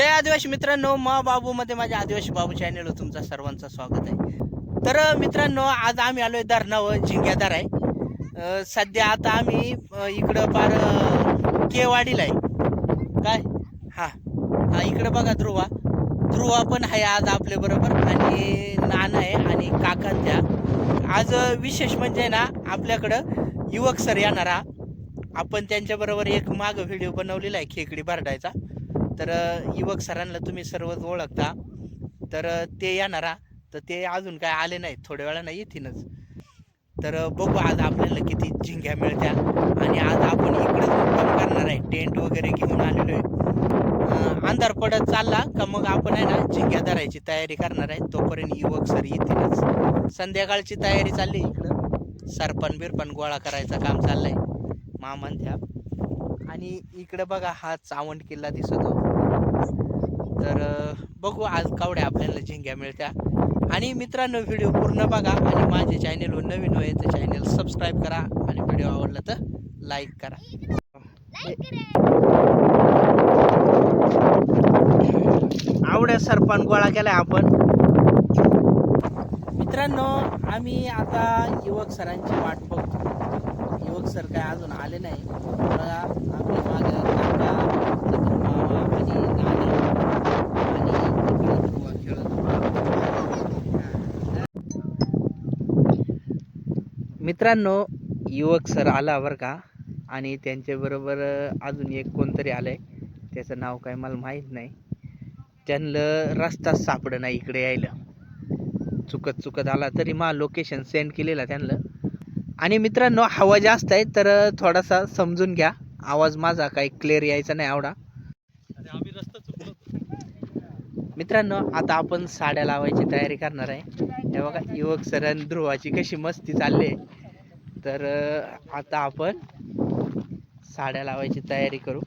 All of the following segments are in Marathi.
जय आदिवासी मित्रांनो मा बाबू मध्ये माझ्या आदिवासी बाबू चॅनेलवर तुमचं सर्वांचं स्वागत आहे. तर मित्रांनो आज आम्ही आलोय धरणावर झिंग्यादार आहे. सध्या आता आम्ही इकडं पार केवाडीला आहे. काय? हा. हा इकडं बघा ध्रुवा. ध्रुवा पण आहे आज आपल्या बरोबर आणि नाना आहे आणि काकांच्या आज विशेष म्हणजे ना आपल्याकडं युवक सर येणारा. आपण त्यांच्याबरोबर एक माग व्हिडिओ बनवलेला आहे खेकडी बारडायचा तर युवक सरांना तुम्ही सर्वच ओळखता. तर ते येणारा. तर ते अजून काय आले नाही थोड्या वेळानं येतीलच. तर बघू आज आपल्याला किती झिंग्या मिळत्या. आणि आज आपण इकडे मुक्काम करणार आहे. टेंट वगैरे घेऊन आलेलो आहे. अंधार पडत चालला का मग आपण आहे ना झिंग्या धरायची तयारी करणार आहे. तोपर्यंत युवक सर येतीलच. संध्याकाळची तयारी चालली इकडं. सरपण बिरपण गोळा करायचं काम चाललंय. मामांत्या आणि इकडं बघा हा चावंड किल्ला दिसतो तर बघू आज कावड्या आपल्याला झिंग्या मिळत्या. आणि मित्रांनो व्हिडिओ पूर्ण बघा आणि माझे चॅनेलवर नवीन होय तर चॅनल सबस्क्राईब करा आणि व्हिडिओ आवडला तर लाईक करा. आवड्या सरपान गोळा केलाय आपण. मित्रांनो आम्ही आता युवक सरांची वाट बघू सर काय अजून आले नाही. मला आपल्या मागे काका मामा आणि आणि खेळत मित्रांनो युवक सर आला बरं का? आणि त्यांच्याबरोबर अजून एक कोणतरी आलंय. त्याचं नाव काय मला माहीत नाही. त्यांना रस्ताच सापडं नाही इकडे यायला. चुकत चुकत आला तरी मा लोकेशन सेंड केलेला त्यांना. आणि मित्रांनो हवा जास्त आहे तर थोडासा समजून घ्या. आवाज माझा काही क्लिअर यायचा नाही आवडा मित्रांनो आता आपण साड्या लावायची तयारी करणार आहे. हे बघा युवक सरण ध्रुवाची कशी मस्ती चालली आहे. तर आता आपण साड्या लावायची तयारी करू.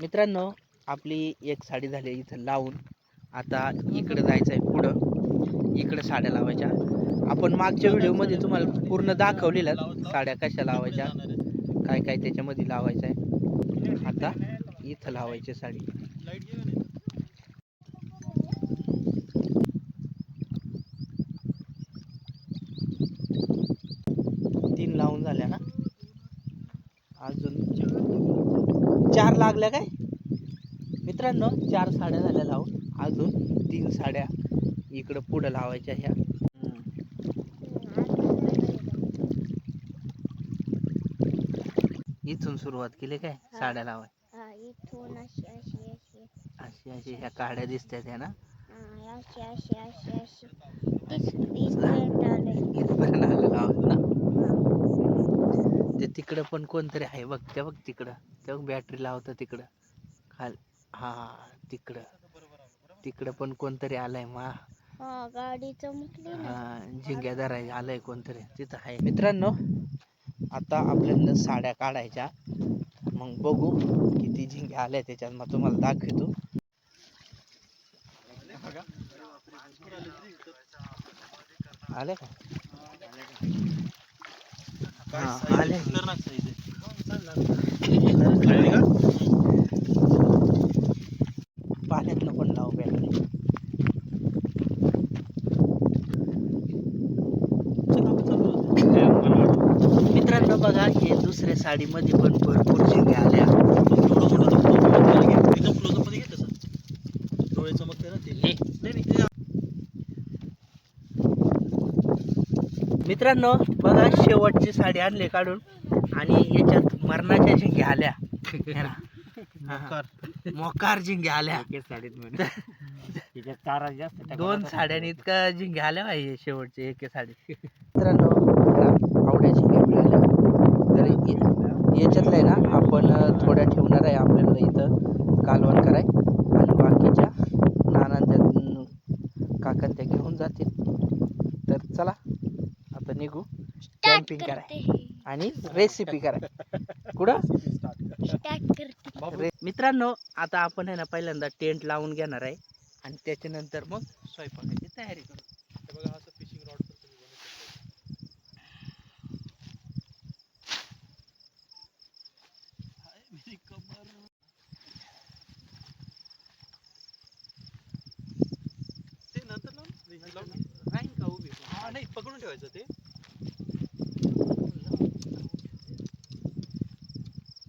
मित्रांनो आपली एक साडी झाली इथं लावून. आता इकडं जायचं आहे पुढं. इकडं साड्या लावायच्या. आपण मागच्या व्हिडिओमध्ये तुम्हाला पूर्ण दाखवलेल्या साड्या कशा लावायच्या काय काय त्याच्यामध्ये लावायचं आहे आता इथं लावायची साडी. तीन लावून झाल्या ना? अजून चार लागल्या काय? मित्रांनो चार साड्या झाल्या लावून. अजून तीन साड्या इकडं पुढं लावायच्या ह्या. इथून सुरुवात केली काय? साड्या लावाय. इथून अशी अशी ह्या काड्या दिसतात ह्या ना? हा. इथपर्यंत आले. ना? ते तिकडं पण कोणतरी आहे. बघ ते बघ तिकडं. ते बघ बॅटरी लावतं तिकडं. खाल हा तिकडं. तिकडं पण कोणतरी आलंय मा. हा गाडी चमकली ना. हा झिंग्यादार आहे आलंय कोणतरी. तिथं आहे. मित्रांनो आता आपल्याला साड्या काढायच्या. मग बघू किती झिंग्या आल्या त्याच्यात. मग तुम्हाला दाखवतो. आले का? हा आले पाण्यातनं पण लाव बॅटरी मित्रांनो बघा हे दुसऱ्या साडीमध्ये पण भरपूर झिंग्या आल्या. मित्रांनो बघा शेवटची साडी आणली काढून. आणि याच्यात मरणाच्या झिंग्या आल्या. ना. मोकार. झिंग्या आल्या. दोन साड्याने इतका झिंग्या आल्या पाहिजे शेवटचे एक साडी. मित्रांनो ह्या आवड्या झिंग्या मिळाल्या. तर याच्यातलं आहे ना आपण थोड्या ठेवणार आहे आपल्याला इथं कालवण कराय आणि बाकीच्या नानांच्या अं, काकां त्या घेऊन जातील. तर चला आता निघू. कॅम्पिंग कराय. आणि रेसिपी कराय. कुठं? मित्रांनो आता आपण आहे ना पहिल्यांदा टेंट लावून घेणार आहे. आणि त्याच्यानंतर मग स्वयंपाकाची तयारी करू. राहीन का उभी? हा नाही पकडून ठेवायचं ते.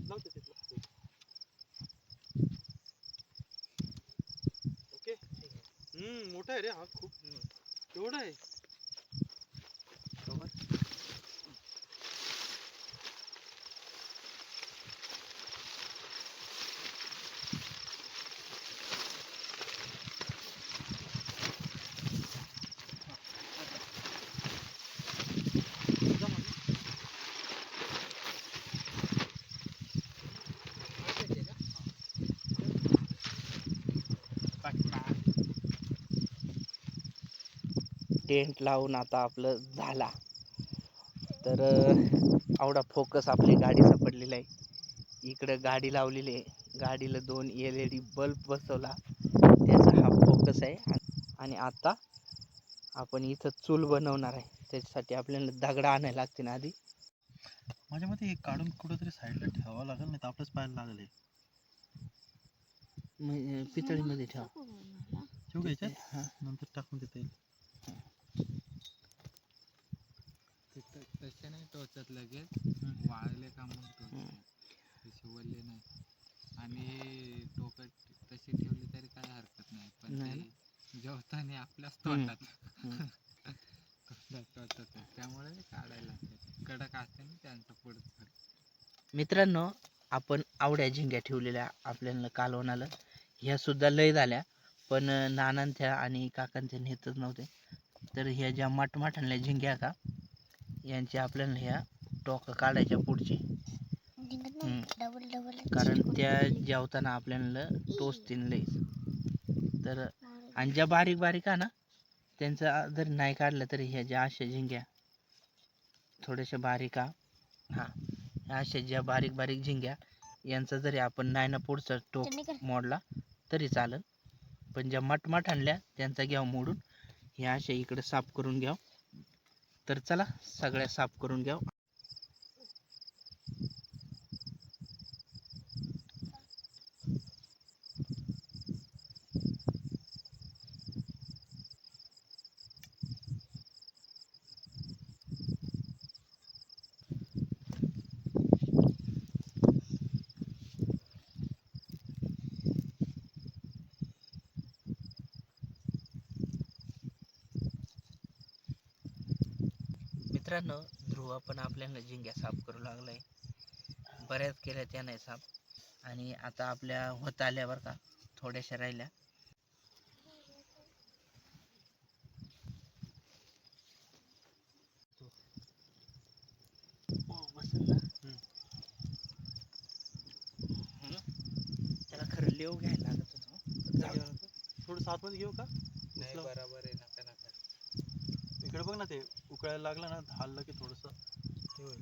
लावते ते लावते. ओके? हम्म मोठा आहे रे हा खूप. एवढा आहे जा मग. टेंट लावून आता आपलं झाला. तर आवडा फोकस आपली गाडी सापडलेला आहे. इकडं गाडी लावलेली आहे. गाडीला दोन एल ई डी बल्ब बसवला. त्याचा हा फोकस आहे. आणि- आता आपण इथं चूल बनवणार आहे. त्याच्यासाठी आपल्याला दगड आणायला लागते ना आधी. माझ्या मते हे काढून कुठेतरी साईडला ठेवावं लागेल नाही तर आपलंच पाहायला लागेल पितळीमध्ये ठेवा. ठेवू का याच्यात? हा. नंतर टाकून देता येईल तसे नाही टोचत लगेच वाळले का मग टोचत वल्ले नाही. आणि टोकत तशी ठेवली तरी काय हरकत नाही पण. ते जेवताना आपल्याच. तोंडात. टोचत त्यामुळे काढायला कडक असते ना त्यांचं पुढचं. मित्रांनो आपण आवड्या झिंग्या ठेवलेल्या आपल्याला कालवणाला. ह्या सुद्धा लय झाल्या पण नानांच्या आणि काकांच्या नेतच नव्हते. तर ह्या ज्या मटमाठांल्या झिंग्या का यांची आपल्याला ह्या टोका काढायच्या पुढची. कारण त्या जेवताना आपल्याला टोचतील लईच तर आणि ज्या बारीक बारीक आहे ना त्यांचा जर नाही काढलं तरी ह्या ज्या अशा झिंग्या थोड्याशा बारीक हा हा अशा ज्या बारीक बारीक झिंग्या यांचा जरी आपण नाही ना पुढचा टोक मोडला तरी चालेल. पण ज्या मटमट आणल्या त्यांचा घ्या मोडून ह्या अशा इकडे साफ करून घ्या तर चला सगळ्या साफ करून घ्या मित्रांनो ध्रुव पण आपल्याला झिंग्या साफ करू लागलाय बऱ्याच केल्या त्या नाही साफ आणि आता आपल्या होत आल्या बरं का थोड्याशा राहिल्या हो, ना? त्याला खरं लेव घ्यायला लागत होतं जाऊ. थोडं आतमध्ये घेऊ का नाही. बरोबर आहे इकडे बघ ना ते उकळायला लागलं ना हल्लं की थोडस. होईल.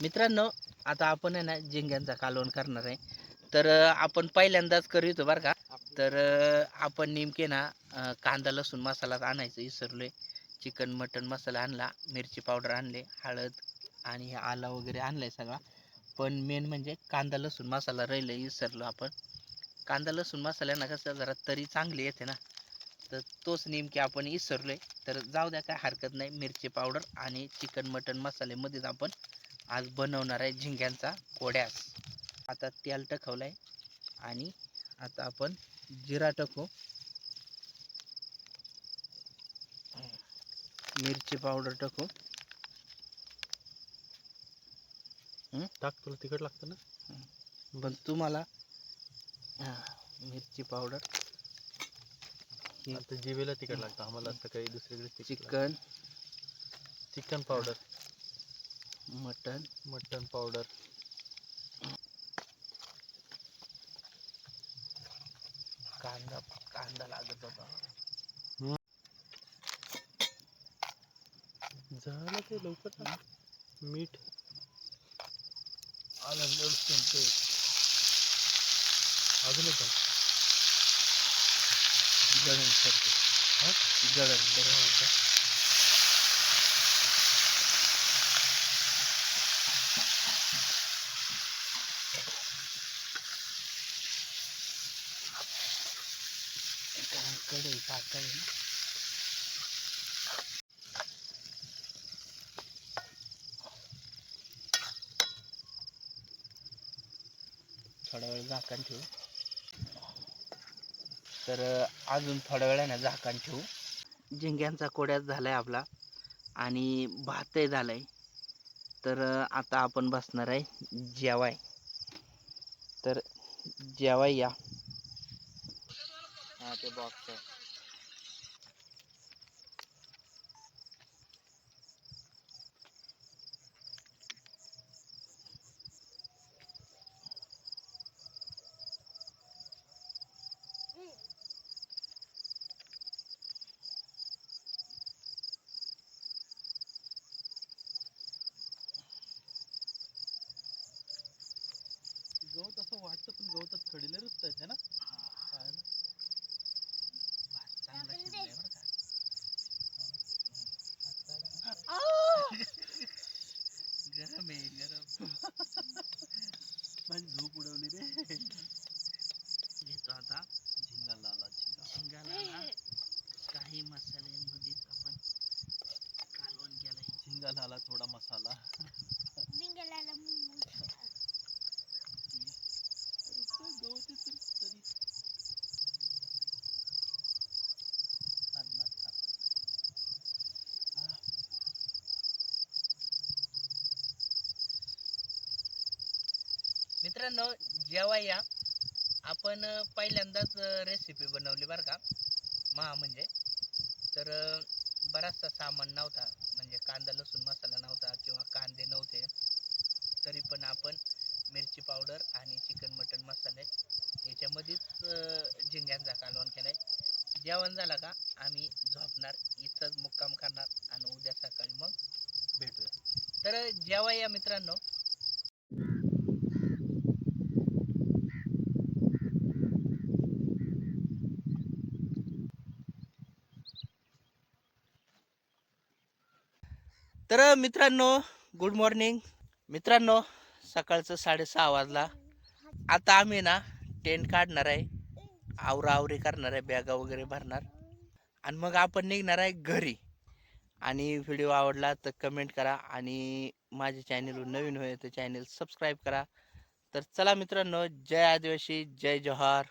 मित्रांनो आता आपण आहे ना झिंग्यांचा कालवण करणार आहे. तर आपण पहिल्यांदाच करीतो बरं का. तर आपण नेमके ना कांदा लसूण मसाला आणायचं विसरलोय. चिकन मटन मसाला आणला मिरची पावडर आणले हळद आणि हे आला वगैरे आणलाय सगळा. पण मेन म्हणजे कांदा लसूण मसाला राहिलं विसरलो आपण. कांदा लसूण मसाल्यानं कसं जरा तरी चांगली येते ना. तर तोच नेमकी आपण विसरलोय. तर जाऊ द्या काय हरकत नाही. मिरची पावडर आणि चिकन मटन मसाल्यामध्येच आपण आज बनवणार आहे झिंग्यांचा कोड्यास आता तेल टाकवलंय आणि आता आपण जिरा टाकू. मिरची पावडर टाकू. टाक तुला तिखट लागतं ना? पण तुम्हाला मिरची पावडर आता जिवेला तिखट लागतं. आम्हाला असं काही दुसरीकडे chicken chicken powder. Mutton. Mutton powder. कांदा कांदा लागत होता. झालं ते लवकर. मीठ. ዓለም ለብስ ንቶ አዝነታል ይገዛል ሰርቶ ይገዛል ደረማታ कडे पाकळी झाकण ठेवू. तर अजून थोड्या वेळाने झाकण ठेवू. झिंग्यांचा कोड्याच झाला आहे आपला आणि भातही झालाय. तर आता आपण बसणार आहे जेवाय. तर जेवाय या. हा ते बॉक्स आहे गवत असं वाटतं पण गवतात खडीले रुजत आहेत ना पाहायला भात चांगला शिजलाय बरं का गरम आहे गरम माझी झोप उडवली रे घेतो आता झिंगा लाला झिंगा शिंगाला ना काही मसाल्यांमध्येच आपण कालवण केलंय झिंगा लाला थोडा मसाला निघालेला मुंग. गवत तरी अन्नात खा. मित्रांनो जेव्हा या आपण पहिल्यांदाच रेसिपी बनवली बरं का? महा म्हणजे. तर बराचसा सामान नव्हता. म्हणजे कांदा लसूण मसाला नव्हता किंवा कांदे नव्हते. तरी पण आपण मिरची पावडर आणि चिकन मटन मसाले याच्यामध्येच झिंग्यांचा कालवण आहे जेवण झाला का? आम्ही झोपणार. इथंच मुक्काम करणार आणि उद्या सकाळी मग भेटूया. तर जेव्हा या मित्रांनो तर मित्रांनो गुड मॉर्निंग मित्रांनो सकाळचं साडेसहा वाजला. आता आम्ही ना टेंट काढणार आहे. आवरा आवरी करणार आहे बॅगा वगैरे भरणार. आणि मग आपण निघणार आहे घरी. आणि व्हिडिओ आवडला तर कमेंट करा आणि माझे चॅनलवर नवीन होय तर चॅनल सबस्क्राईब करा. तर चला मित्रांनो जय आदिवासी जय जोहार.